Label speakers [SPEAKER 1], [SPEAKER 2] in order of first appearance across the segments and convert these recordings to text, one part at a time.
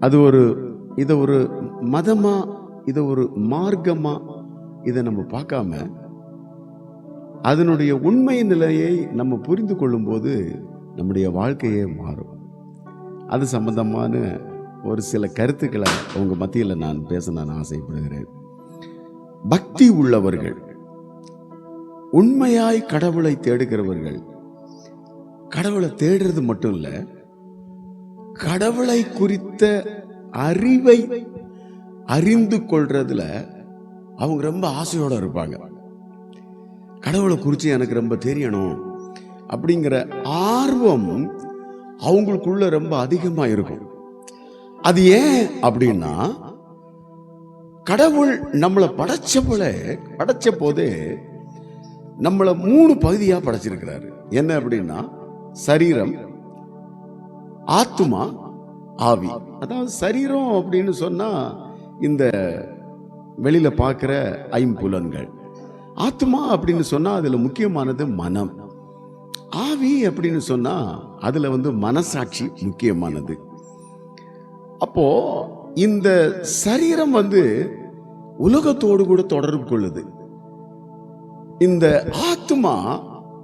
[SPEAKER 1] அது ஒரு இதை ஒரு மதமாக இதை ஒரு மார்க்கமாக இதை நம்ம பார்க்காம அதனுடைய உண்மை நிலையை நம்ம புரிந்து கொள்ளும்போது நம்முடைய வாழ்க்கையே மாறும். அது சம்பந்தமான ஒரு சில கருத்துக்களை உங்கள் மத்தியில் நான் பேச நான் ஆசைப்படுகிறேன். பக்தி உள்ளவர்கள் உண்மையாய் கடவுளை தேடுகிறவர்கள் கடவுளை தேடுறது மட்டும் இல்லை கடவுளை குறித்த அறிவை அறிந்து கொள்றதுல அவங்க ரொம்ப ஆசையோட இருப்பாங்க. கடவுளை குறித்து எனக்கு ரொம்ப தெரியணும் அப்படிங்கிற ஆர்வம் அவங்களுக்குள்ள ரொம்ப அதிகமாக இருக்கும். அது ஏன் அப்படின்னா கடவுள் நம்மளை படைச்ச போல படைச்ச போதே நம்மளை மூணு பகுதியாக படைச்சிருக்கிறாரு. என்ன அப்படின்னா சரீரம் ஆத்துமா ஆவி. அதாவது சரீரம் அப்படின்னு சொன்னா இந்த வெளியில பார்க்குற ஐம்புலன்கள். ஆத்மா அப்படின்னு சொன்னா அதுல முக்கியமானது மனம். ஆவி அப்படின்னு சொன்னா அதுல வந்து மனசாட்சி முக்கியமானது. அப்போ இந்த சரீரம் வந்து உலகத்தோடு கூட தொடர்பு கொள்ளுது. இந்த ஆத்மா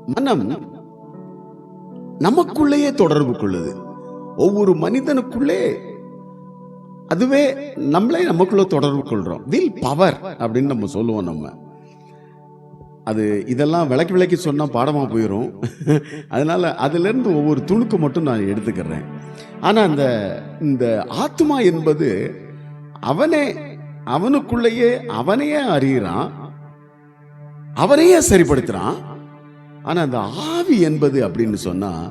[SPEAKER 1] மனம் நமக்குள்ளேயே தொடர்பு கொள்ளுது. ஒவ்வொரு மனிதனுக்குள்ளே அதுவே நம்மளே நமக்குள்ள தொடர்பு கொள்கிறோம் வில் பவர் அப்படின்னு நம்ம சொல்லுவோம் நம்ம. அது இதெல்லாம் விளக்கி விளக்கி சொன்னால் பாடமாக போயிடும் அதனால் அதுலேருந்து ஒவ்வொரு துணுக்கு மட்டும் நான் எடுத்துக்கிறேன். ஆனால் அந்த இந்த ஆத்மா என்பது அவனே அவனுக்குள்ளேயே அவனையே அறிகிறான் அவனையே சரிப்படுத்துகிறான் ஆனால் அந்த ஆவி என்பது அப்படின்னு சொன்னால்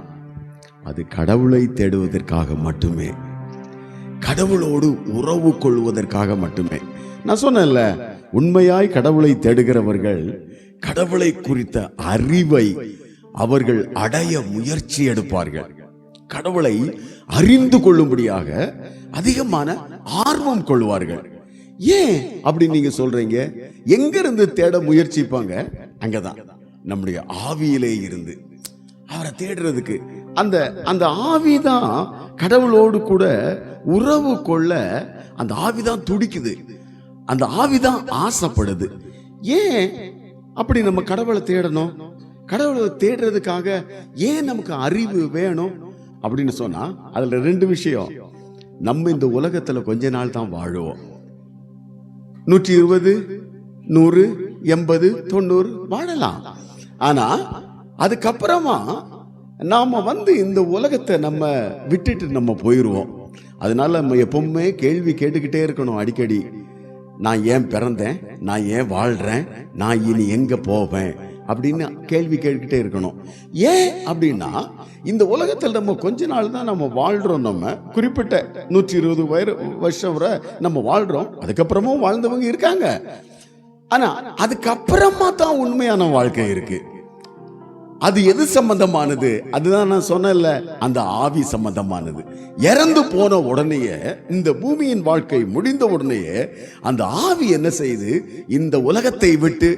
[SPEAKER 1] அது கடவுளை தேடுவதற்காக மட்டுமே. கடவுளோடு உறவு கொள்வதற்காக மட்டுமே. நான் சொன்னேன்ல உண்மையாய் கடவுளை தேடுகிறவர்கள் கடவுளை குறித்த அறிவை அவர்கள் அடைய முயற்சி எடுப்பார்கள். கடவுளை அறிந்து கொள்ளும்படியாக அதிகமான ஆர்வம் கொள்வார்கள். ஏன் அப்படி நீங்க சொல்றீங்க? எங்க இருந்து தேட முயற்சிப்பாங்க? அங்கதான். நம்முடைய ஆவியிலே இருந்து. அவரை தேடுறதுக்கு அந்த அந்த ஆவிதான் கடவுளோடு கூட உறவு கொள்ள அந்த ஆவிதான் துடிக்குது. அந்த ஆவிதான் ஆசைப்படுது. ஏன் அப்படி நம்ம கடவுளை தேடணும்? கடவுளை தேடுறதுக்காக ஏன் நமக்கு அறிவு வேணும்? அப்படின்னு சொன்னா அதுல ரெண்டு விஷயம். நம்ம இந்த உலகத்துல கொஞ்ச நாள் தான் வாழுவோம். நூற்றி இருபது நூறு எண்பது தொண்ணூறு வாழலாம். ஆனா அதுக்கப்புறமா நாம் வந்து இந்த உலகத்தை நம்ம விட்டுட்டு நம்ம போயிடுவோம் அதனால நம்ம எப்பவுமே கேள்வி கேட்டுக்கிட்டே இருக்கணும் அடிக்கடி. நான் ஏன் பிறந்தேன்? நான் ஏன் வாழ்கிறேன் நான் இனி எங்கே போவேன்? அப்படின்னு கேள்வி கேட்டுக்கிட்டே இருக்கணும். ஏன் அப்படின்னா இந்த உலகத்தில் நம்ம கொஞ்ச நாள் தான் நம்ம வாழ்கிறோம் நம்ம. குறிப்பிட்ட நூற்றி இருபது வயது வருஷம் வரை நம்ம வாழ்கிறோம் அதுக்கப்புறமும் வாழ்ந்தவங்க இருக்காங்க. ஆனால் அதுக்கப்புறமா தான் உண்மையான வாழ்க்கை இருக்குது அது எது சம்பந்தமானது? அதுதான் நான் சொன்னேன்ல அந்த ஆவி சம்பந்தமானது. இறந்து போன உடனேயே இந்த பூமியின் வாழ்க்கை முடிந்த உடனேயே அந்த ஆவி என்ன செய்து? இந்த உலகத்தை விட்டு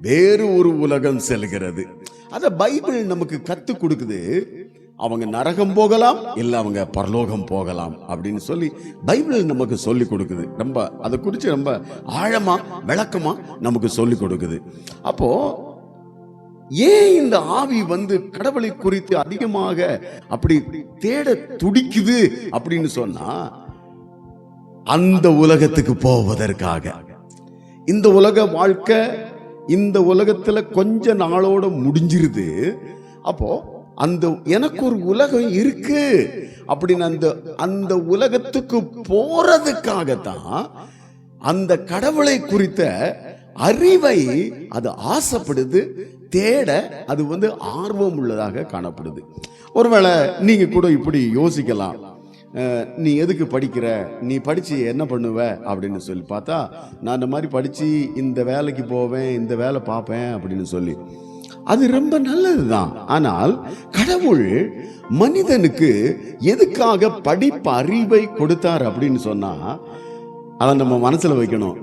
[SPEAKER 1] வேறு ஒரு உலகம் செல்கிறது. அத பைபிள் நமக்கு கத்து கொடுக்குது. அவங்க நரகம் போகலாம் இல்ல அவங்க பரலோகம் போகலாம் அப்படின்னு சொல்லி பைபிள் நமக்கு சொல்லி கொடுக்குது. ரொம்ப அதை குறித்து ரொம்ப ஆழமா விளக்கமா நமக்கு சொல்லி கொடுக்குது. அப்போ ஏன் இந்த ஆவி வந்து கடவுளை குறித்து அதிகமாக அப்படி தேட துடிக்குது அப்படின்னு சொன்னா அந்த உலகத்துக்கு போவதற்காக. இந்த உலக வாழ்க்கை இந்த உலகத்துல கொஞ்ச நாளோட முடிஞ்சிருது. அப்போ அந்த எனக்கு ஒரு உலகம் இருக்கு அப்படின்னு அந்த அந்த உலகத்துக்கு போறதுக்காகத்தான் அந்த கடவுளை குறித்த அறிவை அது ஆசைப்படுது தேட அது வந்து ஆர்வம் உள்ளதாக காணப்படுது. ஒருவேளை நீங்கள் கூட இப்படி யோசிக்கலாம். நீ எதுக்கு படிக்கிற? நீ படித்து என்ன பண்ணுவ? அப்படின்னு சொல்லி பார்த்தா நான் இந்த மாதிரி படித்து இந்த வேலைக்கு போவேன் இந்த வேலை பார்ப்பேன் அப்படின்னு சொல்லி. அது ரொம்ப நல்லது தான் ஆனால் கடவுள் மனிதனுக்கு எதுக்காக படிப்பு அறிவை கொடுத்தார் அப்படின்னு சொன்னால் அதை நம்ம மனசில் வைக்கணும்.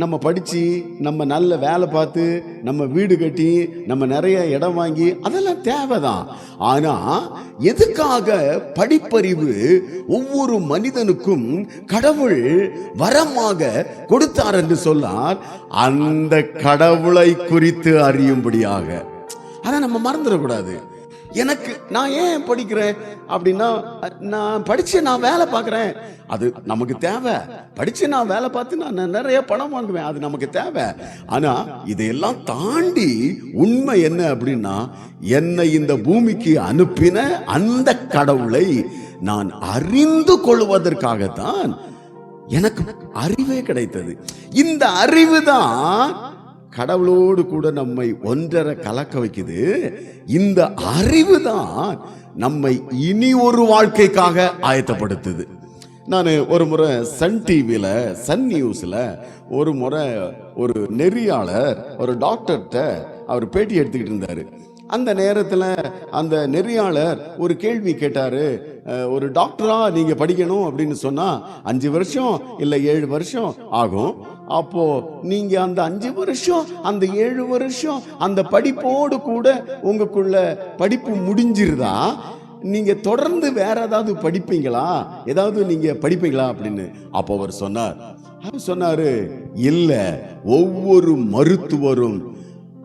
[SPEAKER 1] நம்ம படித்து நம்ம நல்ல வேலை பார்த்து நம்ம வீடு கட்டி நம்ம நிறைய இடம் வாங்கி அதெல்லாம் தேவைதான். ஆனால் எதுக்காக படிப்பறிவு ஒவ்வொரு மனிதனுக்கும் கடவுள் வரமாக கொடுத்தார் என்று சொன்னார் அந்த கடவுளை குறித்து அறியும்படியாக. அதை நம்ம மறந்துடக்கூடாது. எனக்கு நான் ஏன் படிக்கிறேன்? அப்படின்னா நான் படிச்சு நான் வேலை பார்க்குறேன். அது நமக்கு தேவை. படிச்சு நான் வேலை பார்த்து நான் நிறைய பணம் வாங்குவேன். அது நமக்கு தேவை. ஆனால் இதையெல்லாம் தாண்டி உண்மை என்ன அப்படின்னா என்னை இந்த பூமிக்கு அனுப்பின அந்த கடவுளை நான் அறிந்து கொள்வதற்காகத்தான் எனக்கு அறிவே கிடைத்தது. இந்த அறிவு தான் கடவுளோடு கூட நம்மை ஒன்றரை கலக்க வைக்குது. இந்த அறிவு தான் நம்மை இனி ஒரு வாழ்க்கைக்காக ஆயத்தப்படுத்துது. நான் ஒரு முறை சன் டிவியில் சன் நியூஸில் ஒரு முறை ஒரு நெறியாளர் ஒரு டாக்டர்கிட்ட அவர் பேட்டி எடுத்துக்கிட்டு இருந்தார். அந்த நேரத்தில் அந்த நெறியாளர் ஒரு கேள்வி கேட்டார் ஒரு டாக்டரா நீங்கள் படிக்கணும்? அப்படின்னு சொன்னால் அஞ்சு வருஷம் இல்லை ஏழு வருஷம் ஆகும். அப்போ நீங்க அந்த அஞ்சு வருஷம் அந்த ஏழு வருஷம் அந்த படிப்போடு கூட உங்களுக்குள்ள படிப்பு முடிஞ்சிருதா? நீங்க தொடர்ந்து வேற ஏதாவது படிப்பீங்களா? ஏதாவது நீங்க படிப்பீங்களா? அப்படின்னு அப்போ அவர் சொன்னார். அவர் சொன்னாரு இல்லை ஒவ்வொரு மருத்துவரும்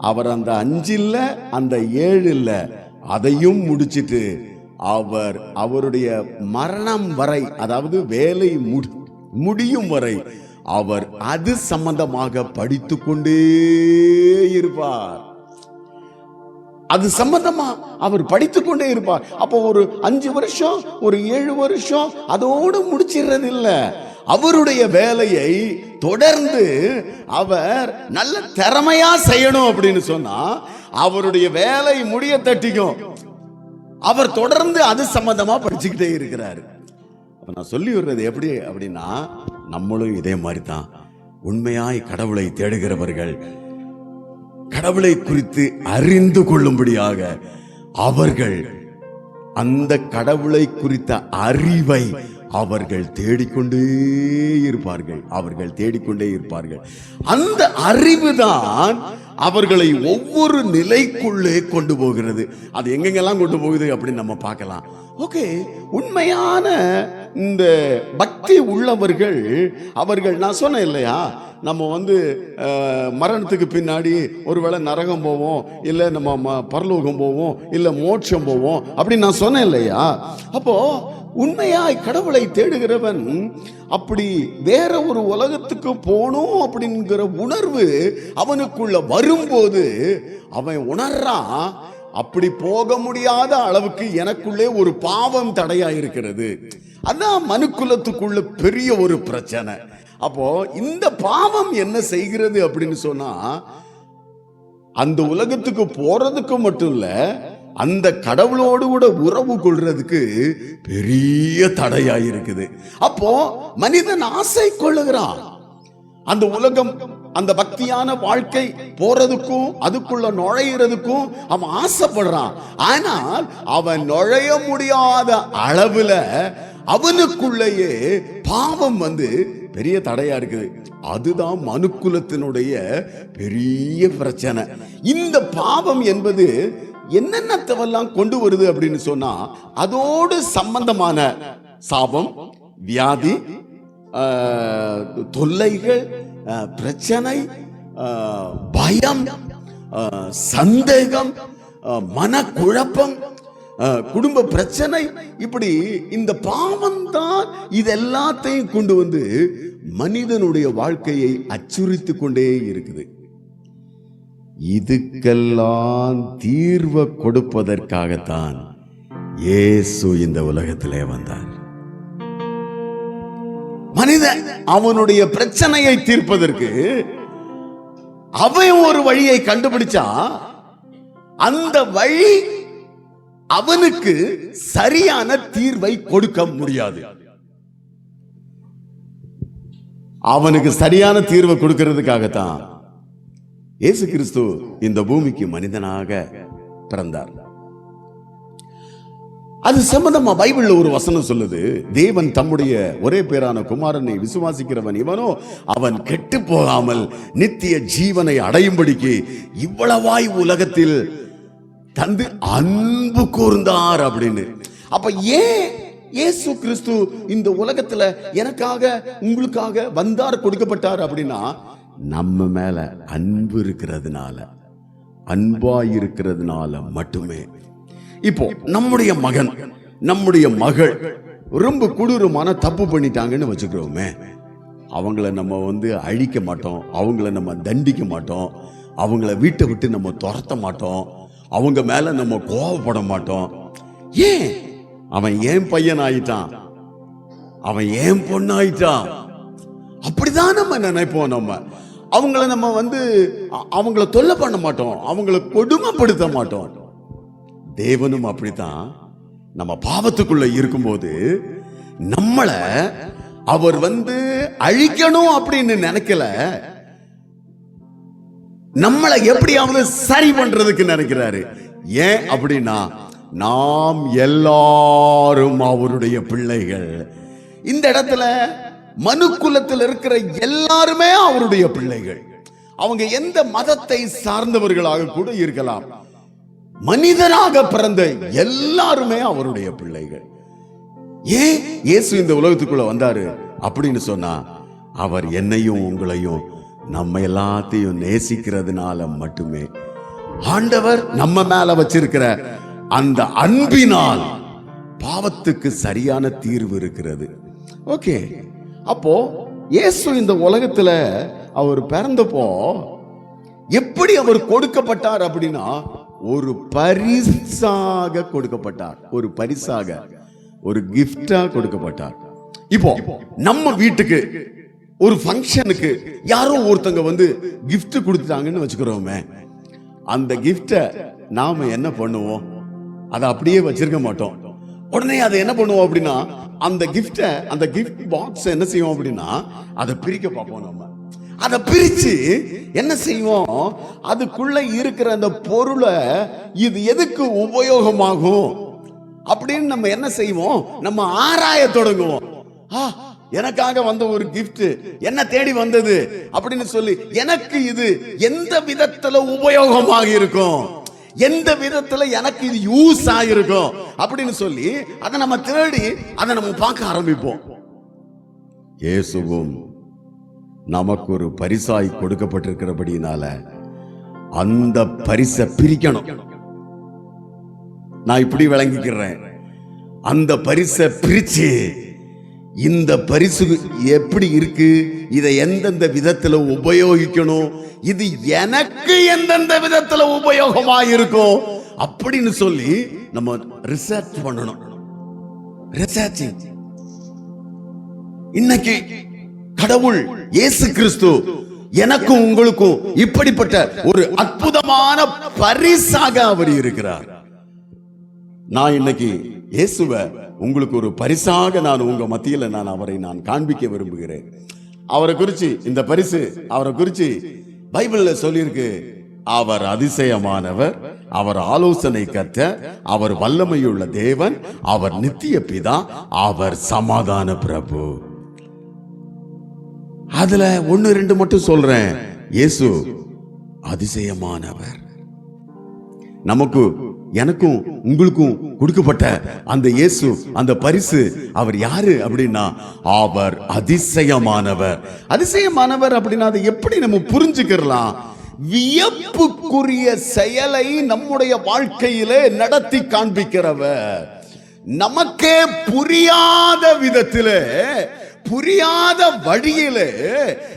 [SPEAKER 1] அவர் அந்த அஞ்சு இல்ல அந்த ஏழு இல்ல அதையும் முடிச்சிட்டு அவர் அவருடைய மரணம் வரை அதாவது வேலை முடியும் வரை அவர் அது சம்பந்தமாக படித்து கொண்டே இருப்பார். அது சம்பந்தமா அவர் படித்து கொண்டே இருப்பார். அப்போ ஒரு அஞ்சு வருஷம் ஒரு ஏழு வருஷம் அதோடு முடிச்சிடுறது இல்லை அவருடைய வேலையை தொடர்ந்து அவர் நல்ல திறமையா செய்யணும் அப்படின்னு சொன்னா அவருடைய வேலை முடிய தட்டிக்கும். அவர் தொடர்ந்து அது சம்பந்தமா படிச்சுக்கிட்டே இருக்கிறாரு. நான் சொல்லி வர்றது எப்படி அப்படின்னா நம்மளும் இதே மாதிரி தான் உண்மையாய் கடவுளை தேடுகிறவர்கள் கடவுளை குறித்து அறிந்து கொள்ளும்படியாக அவர்கள் அந்த கடவுளை குறித்த அறிவை அவர்கள் தேடிக்கொண்டே இருப்பார்கள். அவர்கள் தேடிக்கொண்டே இருப்பார்கள். அந்த அறிவுதான் அவர்களை ஒவ்வொரு நிலைக்குள்ளே கொண்டு போகிறது. அது எங்கெங்கெல்லாம் கொண்டு போகுது அப்படின்னு நம்ம பார்க்கலாம். ஓகே உண்மையான இந்த பக்தி உள்ளவர்கள் அவர்கள் நான் சொன்னேன் இல்லையா? நம்ம வந்து மரணத்துக்கு பின்னாடி ஒருவேளை நரகம் போவோம் இல்லை நம்ம ம- பரலோகம் போவோம் இல்லை மோட்சம் போவோம் அப்படின்னு நான் சொன்னேன் இல்லையா? அப்போது உண்மையாய் கடவுளை தேடுகிறவன் அப்படி வேற ஒரு உலகத்துக்கு போகணும் அப்படிங்கிற உணர்வு அவனுக்குள்ள வரும்போது அவன் உணர்றான் அப்படி போக முடியாத அளவுக்கு எனக்குள்ளே ஒரு பாவம் தடையா இருக்கிறது அதான் மனுக்குலத்துக்குள்ள பெரிய ஒரு பிரச்சனை. அப்போ இந்த பாவம் என்ன செய்கிறது அப்படின்னு சொன்னா அந்த உலகத்துக்கு போறதுக்கு மட்டும் இல்லை அந்த கடவுளோடு கூட உறவு கொள்றதுக்கு பெரிய தடையா இருக்குது அப்போ மனிதன் ஆசை கொள்ளுகிறான். அந்த உலகம் அந்த பக்தியான வாழ்க்கை போறதுக்கும் அதுக்குள்ள நுழையிறதுக்கும் அவன் ஆசைப்படுறான். ஆனால் அவன் நுழைய முடியாத அளவுல அவனுக்குள்ளேயே பாவம் வந்து பெரிய தடையா இருக்குது அதுதான் மனுக்குலத்தினுடைய பெரிய பிரச்சனை. இந்த பாவம் என்பது என்னென்னத்தவெல்லாம் கொண்டு வருது அப்படின்னு சொன்னா அதோடு சம்பந்தமான சாபம் வியாதி தொல்லைகள் பிரச்சனை பயம் சந்தேகம் மனக்குழப்பம் குடும்ப பிரச்சனை இப்படி இந்த பாவம் தான் இது எல்லாத்தையும் கொண்டு வந்து மனிதனுடைய வாழ்க்கையை அச்சுறுத்தி கொண்டே இருக்குது. இதுக்கெல்லாம் தீர்வை கொடுப்பதற்காகத்தான் இயேசு இந்த உலகத்திலே வந்தார். மனிதன் அவனுடைய பிரச்சனையை தீர்ப்பதற்கு அவன் ஒரு வழியை கண்டுபிடிச்சா அந்த வழி அவனுக்கு சரியான தீர்வை கொடுக்க முடியாது. அவனுக்கு சரியான தீர்வை கொடுக்கிறதுக்காகத்தான் இயேசு கிறிஸ்து இந்த பூமிக்கு மனிதனாக பிறந்தார். அது சம்பந்தமா பைபிள்ல ஒரு வசனம் சொல்லுது. தேவன் தம்முடைய ஒரே பேரான குமாரனை விசுவாசிக்கிறவன் இவனோ அவன் கெட்டு போகாமல் நித்திய ஜீவனை அடையும்படிக்கு இவ்வளவாய் உலகத்தில் தந்து அன்பு கூர்ந்தார் அப்படின்னு. அப்ப ஏன் இயேசு கிறிஸ்து இந்த உலகத்துல எனக்காக உங்களுக்காக வந்தார் கொடுக்கப்பட்டார் அப்படின்னா நம்ம மேலே அன்பு இருக்கிறதுனால அன்பாக இருக்கிறதுனால மட்டுமே. இப்போ நம்முடைய மகன் நம்முடைய மகள் ரொம்ப கொடூரமான தப்பு பண்ணிட்டாங்கன்னு வச்சுக்கிறோமே. அவங்கள நம்ம வந்து அழிக்க மாட்டோம் அவங்கள நம்ம தண்டிக்க மாட்டோம் அவங்கள வீட்டை விட்டு நம்ம துரத்த மாட்டோம் அவங்க மேல நம்ம கோவப்பட மாட்டோம். ஏன்? அவன் ஏன் பையன் ஆயிட்டான்? அவன் ஏன் பொண்ணாயிட்டான்? அப்படிதான் நம்ம நினைப்போம் நம்ம. அவங்கள நம்ம வந்து அவங்கள தொல்லை பண்ண மாட்டோம். அவங்கள கொடுமைப்படுத்த மாட்டோம். தேவனும் அப்படித்தான். நம்ம பாவத்துக்குள்ள இருக்கும்போது நம்மள அவர் வந்து அழிக்கணும் அப்படின்னு நினைக்கல. நம்மளை எப்படியாவது சரி பண்றதுக்கு நினைக்கிறாரு. ஏன் அப்படின்னா நாம் எல்லாரும் அவருடைய பிள்ளைகள். இந்த இடத்துல மனு குலத்தில் இருக்கிற எல்லாருமே அவருடைய பிள்ளைகள். அவங்க எந்த மதத்தை சார்ந்தவர்களாக கூட இருக்கலாம். மனிதனாக பிறந்த எல்லாருமே அவருடைய பிள்ளைகள். ஏன் இயேசு இந்த உலகத்துக்குள்ள வந்தாரு அப்படின்னு சொன்னா அவர் என்னையும் உங்களையும் நம்ம எல்லாத்தையும் நேசிக்கிறதுனால மட்டுமே. ஆண்டவர் நம்ம மேல வச்சிருக்கிற அந்த அன்பினால் பாவத்துக்கு சரியான தீர்வு இருக்கிறது. ஓகே. அப்போ இயேசு இந்த உலகத்துல அவர் பிறந்தப்போ எப்படி அவர் கொடுக்கப்பட்டார் அப்படின்னா ஒரு பரிசாக கொடுக்கப்பட்டார். ஒரு பரிசாக ஒரு கிஃப்டா கொடுக்கப்பட்டார். இப்போ நம்ம வீட்டுக்கு ஒரு ஃபங்க்ஷனுக்கு யாரோ ஒருத்தங்க வந்து கிஃப்ட் கொடுத்துட்டாங்கன்னு வச்சுக்கிறோமே அந்த கிஃப்டை நாம என்ன பண்ணுவோம்? அதை அப்படியே வச்சிருக்க மாட்டோம். உடனே அதை என்ன பண்ணுவோம் அப்படின்னா அந்த கிஃப்டை அந்த கிஃப்ட் பாக்ஸ் என்ன செய்வோம் அப்படின்னா அதை பிரிக்க பார்ப்போம் நம்ம. அதை பிரிச்சு என்ன செய்வோம்? அதுக்குள்ள இருக்கிற அந்த பொருளை இது எதுக்கு உபயோகமாகும்? அப்படின்னு நம்ம என்ன செய்வோம்? நம்ம ஆராய தொடங்குவோம். ஆ, எனக்காக வந்த ஒரு கிஃப்ட் என்ன தேடி வந்தது? அப்படின்னு சொல்லி எனக்கு இது எந்த விதத்துல உபயோகமாக இருக்கும்? எந்த விதத்துல எனக்கு இது யூஸ் ஆகிருக்கும் அப்படின்னு சொல்லி அதை நம்ம தேடி அதை நம்ம பார்க்க ஆரம்பிப்போம். இயேசுவும் நமக்கு ஒரு பரிசாய் கொடுக்கப்பட்டிருக்கிறபடினால அந்த பரிசை பிரிக்கணும். நான் இப்படி விளங்கிக்கிறேன். அந்த பரிசை பிரிச்சு இந்த பரிசு எப்படி இருக்கு? இதை எந்தெந்த விதத்துல உபயோகிக்கணும்? இது எனக்கு எந்தெந்த விதத்துல உபயோகமா இருக்கும்? அப்படின்னு சொல்லி நம்ம ரிசர்ச் பண்ணணும். ரிசர்ச்சிங் இன்னைக்கு கடவுள் இயேசு கிறிஸ்து எனக்கும் உங்களுக்கும் இப்படிப்பட்ட ஒரு அற்புதமான பரிசாக அவர் இருக்கிறார். நான் இன்னைக்கு இயேசுவ உங்களுக்கு ஒரு பரிசாக நான் உங்க மத்தியில நான் அவரை நான் காண்பிக்க விரும்புகிறேன். அவரை குறிச்சு இந்த பரிசு அவரை குறிச்சு பைபிள்ல சொல்லியிருக்கு. அவர் அதிசயமானவர் அவர் ஆலோசனை கற்ற அவர் வல்லமையுள்ள தேவன் அவர் நித்திய பிதா அவர் சமாதான பிரபு. அதுல ஒன்னு ரெண்டு மட்டும் சொல்றேன். இயேசு அதிசயமானவர். நமக்கு எனக்கும் உங்களுக்கும் கொடுக்கப்பட்ட அந்த இயேசு அந்த பரிசு அவர் யாரு அப்படின்னா அவர் அதிசயமானவர். அதிசயமானவர் அப்படின்னா அதை எப்படி நம்ம புரிஞ்சுக்கிறலாம்? வியப்புக்குரிய செயலை நம்முடைய வாழ்க்கையிலே நடத்தி காண்பிக்கிறவர். நமக்கே புரியாத விதத்திலே புரியாத வழியிலே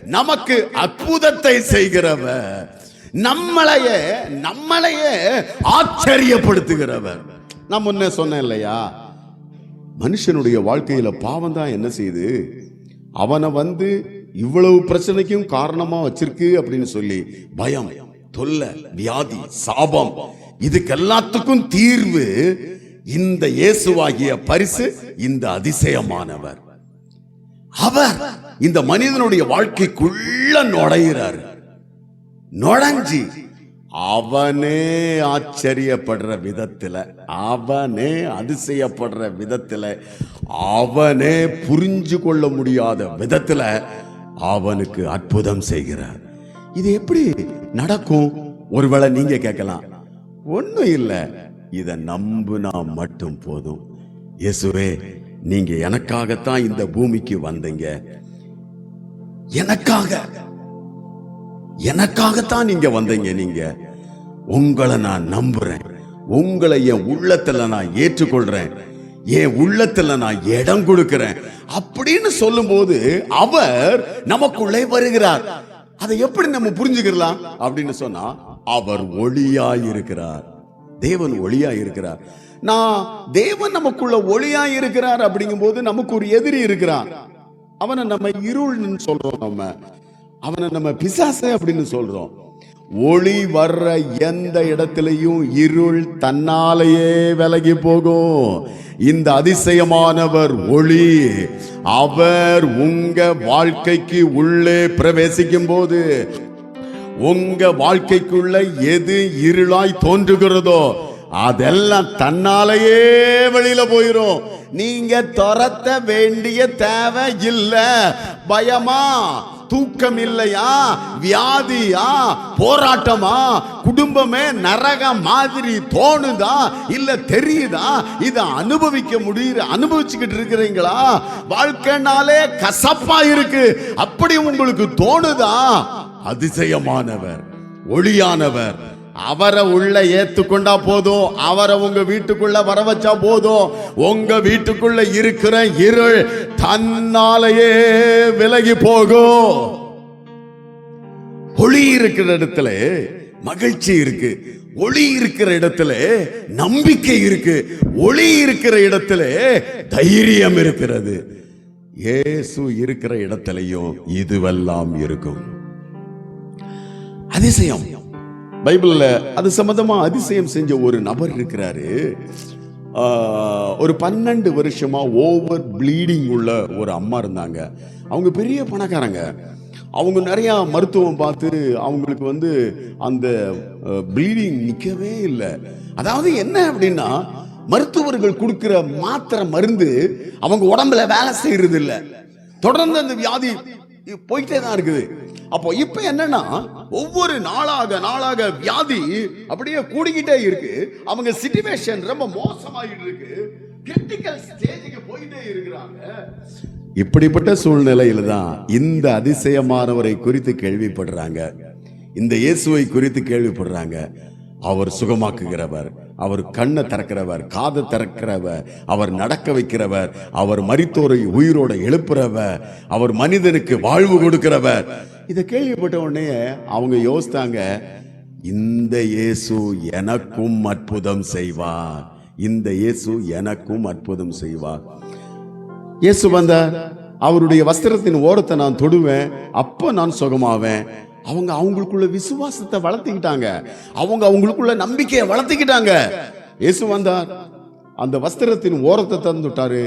[SPEAKER 1] நமக்கு அற்புதத்தை செய்கிறவர். நம்மளையே நம்மளையே ஆச்சரியப்படுத்துகிறவர். நான் முன்ன சொன்னேன் இல்லையா? மனுஷனுடைய வாழ்க்கையில பாவம் தான் என்ன செய்யுது? அவனை வந்து இவ்வளவு பிரச்சனைக்கும் காரணமா வச்சிருக்கு அப்படின்னு சொல்லி பயம் தொல்லை வியாதி சாபம் இதுக்கு எல்லாத்துக்கும் தீர்வு இந்த இயேசுவாகிய பரிசு இந்த அதிசயமானவர். அவர் இந்த மனிதனுடைய வாழ்க்கைக்குள்ள நுழையிறாரு. நுழைஞ்சி. அவனே ஆச்சரியப்படுற விதத்துல அவனே அதிசயப்படுற விதத்துல அவனே புரிஞ்சு கொள்ள முடியாத விதத்துல அவனுக்கு அற்புதம் செய்கிறார். இது எப்படி நடக்கும்? ஒருவேளை நீங்க கேட்கலாம். ஒண்ணும் இல்லை. இதை நம்புனா மட்டும் போதும். இயேசுவே நீங்க எனக்காகத்தான் இந்த பூமிக்கு வந்தீங்க. எனக்காக. எனக்காகத்தான் நீங்க வந்தீங்க நீங்க. உங்களை நான் நம்புறேன். உங்களை என் உள்ளத்துல நான் ஏற்றுக்கொள்றேன். என் உள்ளத்துல நான் இடம் கொடுக்கிறேன். அப்படின்னு சொல்லும் போது அவர் நமக்குள்ளே வருகிறார். அதை எப்படி நம்ம புரிஞ்சுக்கலாம் அப்படின்னு சொன்னா அவர் ஒளியாய் இருக்கிறார் தேவன் ஒளியாய் இருக்கிறார் நான் தேவன் நமக்குள்ள ஒளியாய் இருக்கிறார் அப்படிங்கும்போது நமக்கு ஒரு எதிரி இருக்கிறான். அவனை நம்ம இருள்னு சொல்றோம் நம்ம. அவனை நம்ம பிசாசு அப்படின்னு சொல்றோம். ஒளி வர்ற எந்த இடத்திலையும் இருள் தன்னாலேயே விலகி போகும். இந்த அதிசயமானவர் ஒளி. அவர் உங்க வாழ்க்கைக்கு உள்ளே பிரவேசிக்கும் போது உங்க வாழ்க்கைக்குள்ள எது இருளாய் தோன்றுகிறதோ அதெல்லாம் தன்னாலேயே வெளியில போயிரும். நீங்க துரத்த வேண்டிய தேவை இல்லை. பயமா? தூக்கம் இல்லையா வியாதியா? போராட்டமா? குடும்பமே நரகம் மாதிரி தோணுதா? இல்ல தெரியுதா? இதை அனுபவிக்க முடியுற அனுபவிச்சுக்கிட்டு இருக்கிறீங்களா? வாழ்க்கைனாலே கசப்பா இருக்கு. அப்படி உங்களுக்கு தோணுதா? அதிசயமானவர் ஒளியானவர். அவரை உள்ள ஏத்துக்கொண்டா போதும். அவரை உங்க வீட்டுக்குள்ள வர வச்சா போதும். உங்க வீட்டுக்குள்ள இருக்கிற இருள் தன்னாலேயே விலகி போகும். ஒளி இருக்கிற இடத்துல மகிழ்ச்சி இருக்கு. ஒளி இருக்கிற இடத்துல நம்பிக்கை இருக்கு. ஒளி இருக்கிற இடத்துல தைரியம் இருக்கிறது. இயேசு இருக்கிற இடத்துலையும் இதுவெல்லாம் இருக்கும். அதிசயம். பைபிளில் அது சம்மந்தமாக அதிசயம் செஞ்ச ஒரு நபர் இருக்கிறாரு. ஒரு பன்னெண்டு வருஷமாக ஓவர் ப்ளீடிங் உள்ள ஒரு அம்மா இருந்தாங்க. அவங்க பெரிய பணக்காரங்க. அவங்க நிறையா மருத்துவம் பார்த்து அவங்களுக்கு வந்து அந்த ப்ளீடிங் நிற்கவே இல்லை. அதாவது என்ன அப்படின்னா மருத்துவர்கள் கொடுக்குற மாத்திரை மருந்து அவங்க உடம்புல வேலை செய்யறது இல்லை. தொடர்ந்து அந்த வியாதி போயிட்டே தான் இருக்குது. அப்போ இப்ப என்னன்னா ஒவ்வொரு நாளாக நாளாக வியாதி அப்படியே கூடிக்கிட்டே இருக்கு. அவங்க சிச்சுவேஷன் ரொம்ப மோசமாயிட்டு இருக்கு கிரிட்டிக்கல் ஸ்டேஜுக்கு போயிட்டே இருக்கிறாங்க. இப்படிப்பட்ட சூழ்நிலையில தான் இந்த அதிசயமானவரை குறித்து கேள்விப்படுறாங்க. இந்த இயேசுவை குறித்து கேள்விப்படுறாங்க. அவர் சுகமாக்குகிறவர் அவர் கண்ணை திறக்கிறவர் காதை திறக்கிறவர் அவர் நடக்க வைக்கிறவர் அவர் மரித்தோரை உயிரோட எழுப்புறவர் அவர் மனிதனுக்கு வாழ்வு கொடுக்கிறவர். இதை கேள்விப்பட்ட உடனே அவங்க யோசித்தாங்க இந்த இயேசு எனக்கும் அற்புதம் செய்வார். இந்த இயேசு எனக்கும் அற்புதம் செய்வார். இயேசு வந்தார் அவருடைய வஸ்திரத்தின் ஓரத்தை நான் தொடுவேன் அப்ப நான் சுகமாவேன். அவங்க அவங்களுக்குள்ள விசுவாசத்தை வளர்த்துக்கிட்டாங்க. அவங்க அவங்களுக்குள்ள நம்பிக்கையை வளர்த்துக்கிட்டாங்க. இயேசு வந்தார் அந்த வஸ்திரத்தின் ஓரத்தை தந்துட்டாரு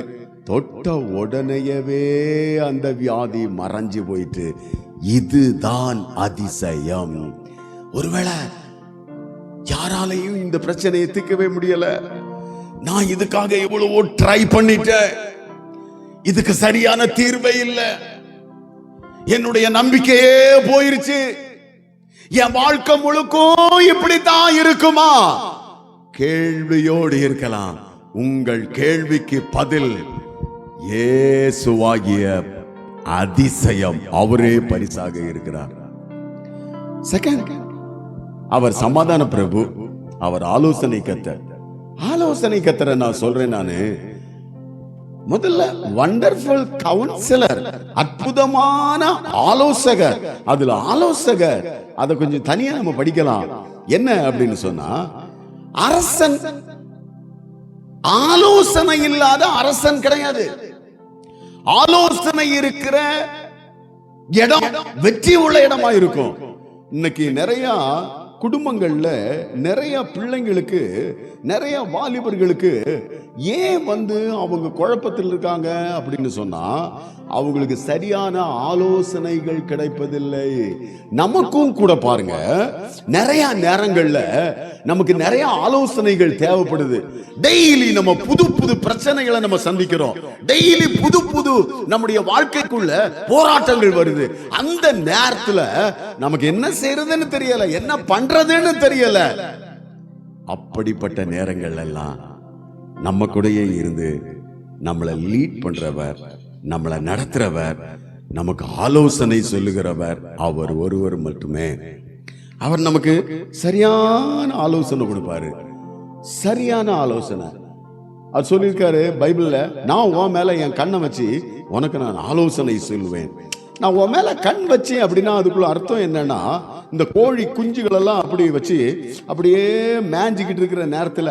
[SPEAKER 1] தொட்ட உடனேயவே அந்த வியாதி மறைஞ்சு போயிட்டு இதுதான் அதிசயம். ஒருவேளை யாராலையும் இந்த பிரச்சனையை தீர்க்கவே முடியல. நான் இதுக்காக எவ்வளவோ ட்ரை பண்ணிட்டேன். இதுக்கு சரியான தீர்வே இல்லை. என்னுடைய நம்பிக்கையே போயிருச்சு. என் வாழ்க்கை முழுக்கும் இப்படித்தான் இருக்குமா? கேள்வியோடு இருக்கலாம். உங்கள் கேள்விக்கு பதில் ஏசுவாகிய அதிசயம். அவரே பரிசாக இருக்கிறார். செகண்ட் அவர் சமாதான பிரபு அவர் ஆலோசனை கத்தர் ஆலோசனை கத்தரை நான் சொல்றேன் நானு. முதல்ல வண்டர்ஃபுல் கவுன்சிலர் அற்புதமான ஆலோசகர். அதுல ஆலோசகர் அதை கொஞ்சம் தனியா நம்ம படிக்கலாம். என்ன அப்படின்னு சொன்னா அரசன் ஆலோசனை இல்லாத அரசன் கிடையாது. ஆலோசனை இருக்கிற இடம் வெற்றி உள்ள இடமா இருக்கும். இன்னைக்கு நிறைய குடும்பங்கள்ல நிறைய பிள்ளைங்களுக்கு நிறைய வாலிபர்களுக்கு ஏன் வந்து அவங்க குழப்பத்தில் இருக்காங்க அப்படின்னு சொன்னா அவங்களுக்கு சரியான ஆலோசனைகள் கிடைப்பதில்லை. நமக்கும் கூட பாருங்க நிறைய நேரங்கள்ல நமக்கு நிறைய ஆலோசனைகள் தேவைப்படுது. டெய்லி நம்ம புது புது பிரச்சனைகளை நம்ம சந்திக்கிறோம். டெய்லி புது புது நம்முடைய வாழ்க்கைக்குள்ள போராட்டங்கள் வருது. அந்த நேரத்துல நமக்கு என்ன செய்யறதுன்னு தெரியல என்ன பண்றதுன்னு தெரியல. அப்படிப்பட்ட நேரங்கள் எல்லாம் நம்ம கூடயே இருந்து நம்மளை லீட் பண்றவர் நம்மளை நடத்துறவர் நமக்கு ஆலோசனை சொல்லுகிறவர் அவர் ஒருவர் மட்டுமே. அவர் நமக்கு சரியான ஆலோசனை கொடுப்பாரு. சரியான ஆலோசனை. அவர் சொல்லியிருக்காரு பைபிள்ல நான் உன் மேல என் கண்ணை வச்சு உனக்கு நான் ஆலோசனை சொல்லுவேன். நான் உன் மேல கண் வச்சேன் அப்படின்னா அதுக்குள்ள அர்த்தம் என்னன்னா இந்த கோழி குஞ்சுகளெல்லாம் அப்படி வச்சு அப்படியே மேஞ்சிக்கிட்டு இருக்கிற நேரத்துல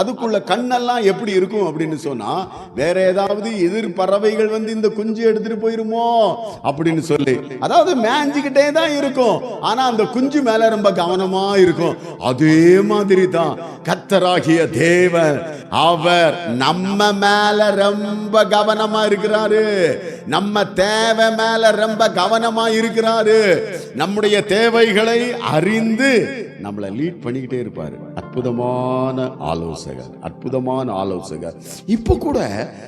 [SPEAKER 1] அதுக்குள்ள கண்ணெல்லாம் எப்படி இருக்கும் அப்படின்னு சொன்னா வேற ஏதாவது எதிர் பறவைகள் வந்து இந்த குஞ்சு எடுத்துட்டு போயிருமோ அப்படின்னு சொல்லி. அதாவது மேஞ்சிக்கிட்டே தான் இருக்கும். ஆனா அந்த குஞ்சு மேல ரொம்ப கவனமா இருக்கும். அதே மாதிரி தான் கத்தராகிய தேவன் அவர் நம்ம மேல ரொம்ப கவனமா இருக்கிறாரு. நம்ம தேவை மேல ரொம்ப கவனமா இருக்கிறாரு நம்முடைய தேவைகளை அறிந்து நம்மளை லீட் பண்ணிக்கிட்டே இருப்பாரு. அற்புதமான ஆலோசகர் அற்புதமான ஆலோசகர். இப்ப கூட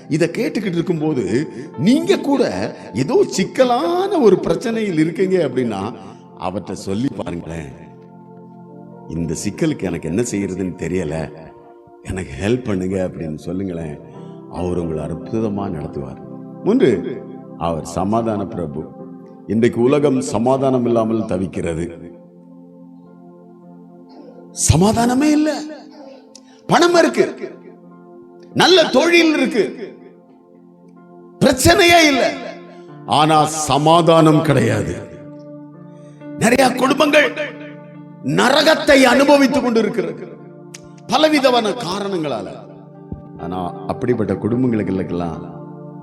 [SPEAKER 1] இதை கேட்டுக்கிட்டு இருக்கும்போது நீங்க கூட ஏதோ சிக்கலான ஒரு பிரச்சனையில் இருக்கீங்க அப்படின்னா அவற்றை சொல்லி பாருங்களேன். இந்த சிக்கலுக்கு எனக்கு என்ன செய்யறதுன்னு தெரியல. எனக்கு ஹெல்ப் பண்ணுங்க அப்படின்னு சொல்லுங்களேன். அவர் உங்களை அற்புதமா நடத்துவார். ஒன்று அவர் சமாதான பிரபு. இன்றைக்கு உலகம் சமாதானம் இல்லாமல் தவிக்கிறது. சமாதானமே இல்ல. பணம் இருக்கு. நல்ல தொழில் இருக்கு. பிரச்சனையே இல்ல. ஆனா சமாதானம் கிடையாது. நிறைய குடும்பங்கள் நரகத்தை அனுபவித்துக் கொண்டிருக்கிறது. பலவிதமான காரணங்களால. ஆனா அப்படிப்பட்ட குடும்பங்களுக்கெல்லாம்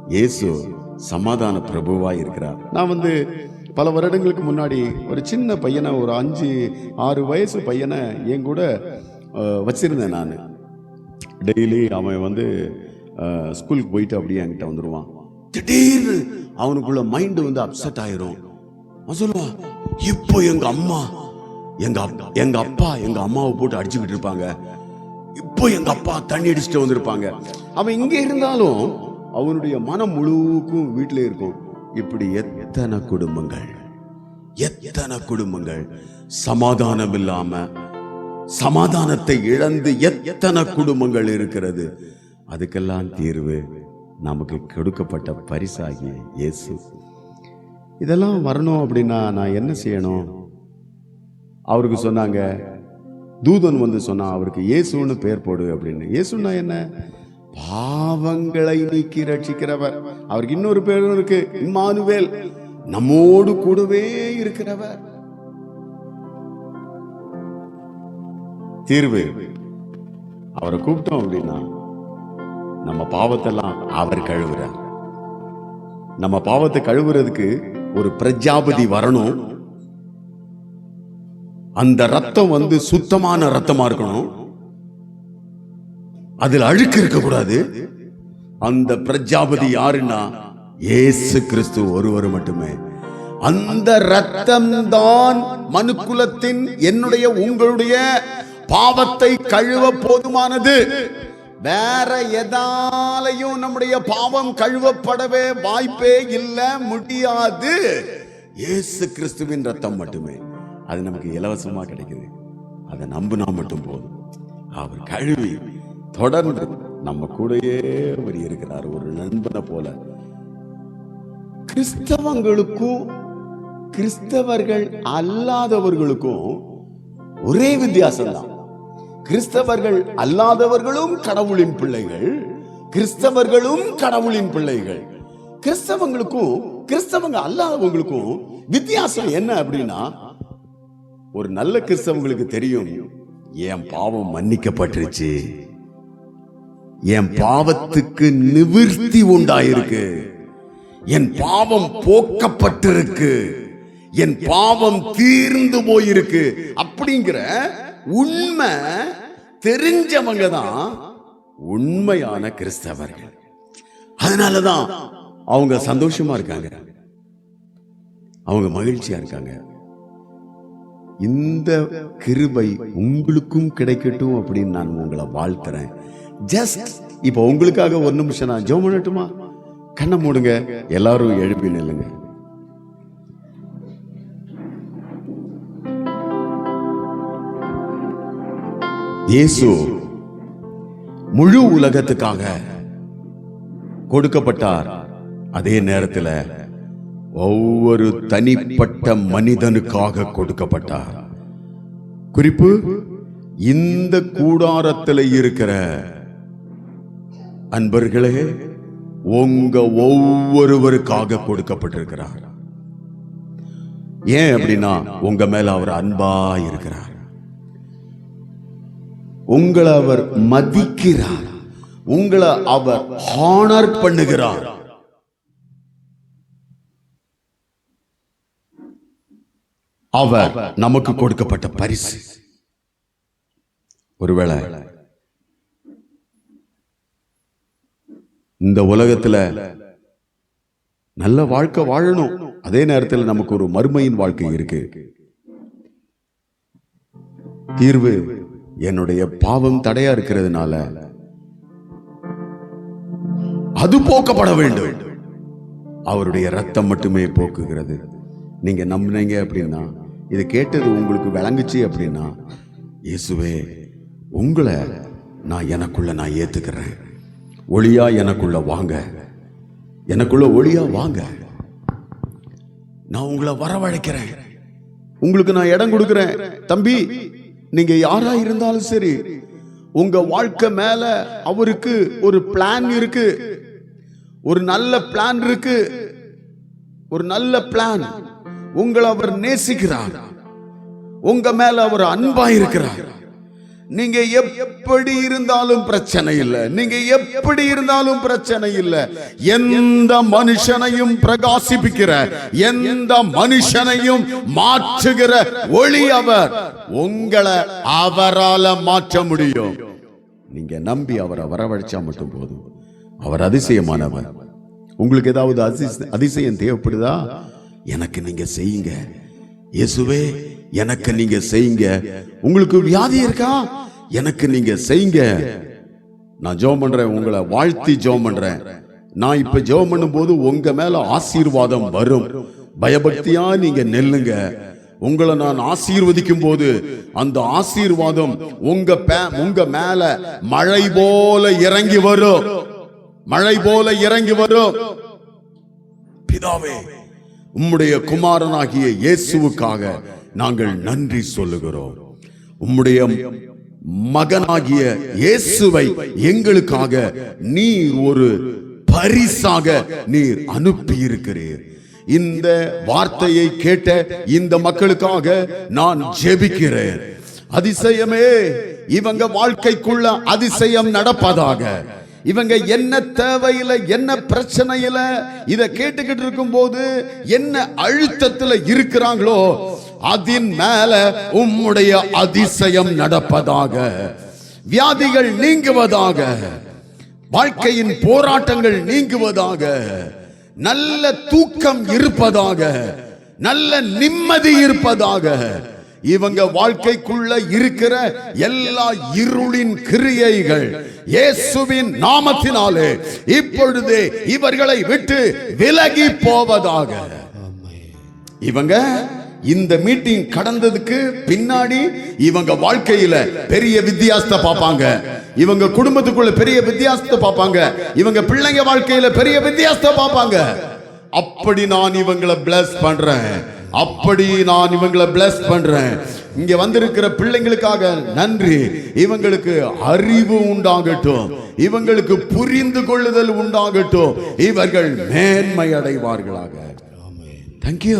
[SPEAKER 1] இயேசு சமாதான பிரபுவாக இருக்கிறார். நான் வந்து பல வருடங்களுக்கு முன்னாடி ஒரு சின்ன பையனை ஒரு அஞ்சு ஆறு வயசு பையனை என் கூட வச்சுருந்தேன் வச்சிருந்தேன் நான். டெய்லி அவன் வந்து ஸ்கூலுக்கு போயிட்டு அப்படியே என்கிட்ட வந்துடுவான் திடீர்னு அவனுக்குள்ள மைண்டு வந்து அப்செட் ஆயிரும். அவன் சொல்லுவான் இப்போ எங்கள் அம்மா எங்க அப்- எங்க அப்பா எங்க அம்மாவை போட்டு அடிச்சுக்கிட்டு இருப்பாங்க? இப்போ எங்க அப்பா தண்ணி அடிச்சுட்டு வந்திருப்பாங்க? அவன் இங்கே இருந்தாலும் அவனுடைய மனம் முழுக்கும் வீட்டிலே இருக்கும். இப்படி எத்தனை குடும்பங்கள்? எத்தனை குடும்பங்கள்? சமாதானம் இல்லாம சமாதானத்தை இழந்து எத்தனை குடும்பங்கள் இருக்கிறது? அதுக்கெல்லாம் தீர்வு நமக்கு கொடுக்கப்பட்ட பரிசாகிய இயேசு. இதெல்லாம் வரணும் அப்படின்னா நான் என்ன செய்யணும்? அவருக்கு சொன்னாங்க தூதன் வந்து சொன்னா அவருக்கு இயேசுன்னு பேர் போடு அப்படின்னு. இயேசுன்னா என்ன? பாவங்களை நீக்கி ரட்சிக்கிறவர் அவருக்கு இன்னொரு பேரும் இருக்கு. இம்மானுவேல். நம்மோடு கூடவே இருக்கிறவர். தீர்வு. அவரை கூப்பிட்டோம் அப்படின்னா நம்ம பாவத்தெல்லாம் அவர் கழுவுறார். நம்ம பாவத்தை கழுவுறதுக்கு ஒரு பிரஜாபதி வரணும். அந்த ரத்தம் வந்து சுத்தமான ரத்தமா இருக்கணும். அதில் அழுக்கு இருக்க கூடாது அந்த பிரஜாபதி யாருன்னா? ஏசு கிறிஸ்து ஒருவர் மட்டுமே. அந்த ரத்தம் தான் மனுக்குலத்தின் என்னுடைய உங்களுடைய பாவத்தை கழுவ போதுமானது. வேற எதாலையும் நம்முடைய பாவம் கழுவப்படவே வாய்ப்பே இல்லை முடியாது. இயேசு கிறிஸ்துவின் ரத்தம் மட்டுமே. அது நமக்கு இலவசமா கிடைக்குது. அதை நம்பினா மட்டும் போதும். அவர் கழுவி தொடர்ந்து நம்ம கூடயே அவர் இருக்கிறார். ஒரு நண்பனை போல. கிறிஸ்தவங்களுக்கும் கிறிஸ்தவர்கள் அல்லாதவர்களுக்கும் ஒரே வித்தியாசம் தான் கிறிஸ்தவர்கள் அல்லாதவர்களும் கடவுளின் பிள்ளைகள் கிறிஸ்தவர்களும் கடவுளின் பிள்ளைகள். கிறிஸ்தவங்களுக்கும் கிறிஸ்தவங்க அல்லாதவங்களுக்கும் வித்தியாசம் என்ன அப்படின்னா ஒரு நல்ல கிறிஸ்தவங்களுக்கு தெரியும் என் பாவம் மன்னிக்கப்பட்டுருச்சு? என் பாவத்துக்கு நிவிருத்தி உண்டாயிருக்கு. என் பாவம் போக்கப்பட்டிருக்கு. என் பாவம் தீர்ந்து போயிருக்கு. அப்படிங்கிற உண்மை தெரிஞ்சவங்க தான் உண்மையான கிறிஸ்தவர்கள். அதனாலதான் அவங்க சந்தோஷமா இருக்காங்க. அவங்க மகிழ்ச்சியா இருக்காங்க. இந்த கிருபை உங்களுக்கும் கிடைக்கட்டும் அப்படின்னு நான் உங்களை வாழ்த்துறேன். ஜஸ்ட் இப்போ உங்களுக்காக ஒரு நிமிஷம் நான் ஜெபம் பண்ணட்டுமா? கண்ணை மூடுங்க. எல்லாரும் எழுப்பி நில்லுங்க. இயேசு முழு உலகத்துக்காக கொடுக்கப்பட்டார். அதே நேரத்தில் ஒவ்வொரு தனிப்பட்ட மனிதனுக்காக கொடுக்கப்பட்டார். குறிப்பு இந்த கூடாரத்தில் இருக்கிற அன்பர்களே உங்க ஒவ்வொருவருக்காக கொடுக்கப்பட்டிருக்கிறார். ஏன் அப்படின்னா உங்க மேல அவர் அன்பா இருக்கிறார். உங்களை அவர் மதிக்கிறார். உங்களை அவர் ஹானர் பண்ணுகிறார். அவர் நமக்கு கொடுக்கப்பட்ட பரிசு. ஒருவேளை இந்த உலகத்துல நல்ல வாழ்க்கை வாழணும். அதே நேரத்தில் நமக்கு ஒரு மறுமையின் வாழ்க்கை இருக்கு. தீர்வு என்னுடைய பாவம் தடையா இருக்கிறதுனால அது போக்கப்பட வேண்டும். அவருடைய ரத்தம் மட்டுமே போக்குகிறது. நீங்க நம்பினீங்க அப்படின்னா இது கேட்டது உங்களுக்கு விளங்குச்சு அப்படின்னா இயேசுவே உங்களை நான் எனக்குள்ள நான் ஏத்துக்கிறேன். ஒளியா எனக்குள்ள வாங்க. எனக்குள்ள ஒளியா வாங்க. நான் உங்களை வரவழைக்கிறேன். உங்களுக்கு நான் இடம் கொடுக்கிறேன். தம்பி நீங்க யாரா இருந்தாலும் சரி உங்க வாழ்க்கை மேல அவருக்கு ஒரு பிளான் இருக்கு. ஒரு நல்ல பிளான் இருக்கு. ஒரு நல்ல பிளான் உங்களை அவர் நேசிக்கிறார். உங்க மேல அவர் அன்பா இருக்கிறார் நீங்க எப்படி இருந்தாலும் பிரச்சனை இல்லை. நீங்க எப்படி இருந்தாலும் பிரச்சனை இல்லை. எந்த மனுஷனையும் பிரகாசிப்பிக்கிற எந்த மனுஷனையும் மாற்றுகிற ஒளி அவர் உங்களை அவரால மாற்ற முடியும். நீங்க நம்பி அவரை வரவழைச்சா மட்டும் போதும். அவர் அதிசயமானவர். உங்களுக்கு ஏதாவது அதிசயம் தேவைப்படுதா? எனக்கு நீங்க செய்யுங்க. இயேசுவே எனக்கு நீங்க செய்யுங்க. உங்களுக்கு வியாதி இருக்கா? எனக்கு நீங்க செய்யுங்க. நான் ஜெபம் பண்றேன் உங்களை வாழ்த்தி ஜெபம் பண்றேன். நான் இப்ப ஜெபம் பண்ணும்போது உங்க மேல ஆசீர்வாதம் வரும். பயபக்தியா நீங்க நெல்லுங்க. உங்களை நான் ஆசீர்வதிக்கும் போது அந்த ஆசீர்வாதம் உங்க உங்க மேல மழை போல இறங்கி வரும். மழை போல இறங்கி வரும். பிதாவே உம்முடைய குமாரனாகிய இயேசுவுக்காக நாங்கள் நன்றி சொல்லுகிறோம். உம்முடைய மகனாகிய இயேசுவை எங்களுக்காக நீர் ஒரு பரிசாக நீர் அனுப்பி இருக்கிறீர் இந்த வார்த்தையை கேட்ட இந்த மக்களுக்காக நான் ஜெபிக்கிறேன். அதிசயமே இவங்க வாழ்க்கைக்குள்ள அதிசயம் நடப்பதாக. இவங்க என்ன தேவையில என்ன பிரச்சனையில இத கேட்டுக்கிட்டு இருக்கும்போது என்ன அழுத்தத்துல இருக்கிறாங்களோ அதின் மேல உம்முடைய அதிசயம் நடப்பதாக வியாதிகள் நீங்குவதாக வாழ்க்கையின் போராட்டங்கள் நீங்குவதாக நல்ல தூக்கம் இருப்பதாக நல்ல நிம்மதி இருப்பதாக இவங்க வாழ்க்கைக்குள்ள இருக்கிற எல்லா இருளின் கிரியைகள் இயேசுவின் நாமத்தினாலே இப்பொழுதே இவர்களை விட்டு விலகி போவதாக. இவங்க இந்த மீட்டிங் கடந்ததுக்கு பின்னாடி இவங்க வாழ்க்கையில பெரிய வித்தியாசத்தை பார்ப்பாங்க. இவங்க குடும்பத்துக்குள்ள பெரிய வித்தியாசத்தை பார்ப்பாங்க. இவங்க பிள்ளைங்க வாழ்க்கையில பெரிய வித்தியாசத்தை பார்ப்பாங்க. அப்படி நான் இவங்களை பிளஸ் பண்றேன். அப்படி நான் இவங்களை பிளஸ் பண்றேன். இங்க வந்திருக்கிற பிள்ளைங்களுக்காக நன்றி. இவங்களுக்கு அறிவு உண்டாகட்டும். இவங்களுக்கு புரிந்து கொள்ளுதல் உண்டாகட்டும். இவர்கள் மேன்மை அடைவார்களாக தேங்க்யூ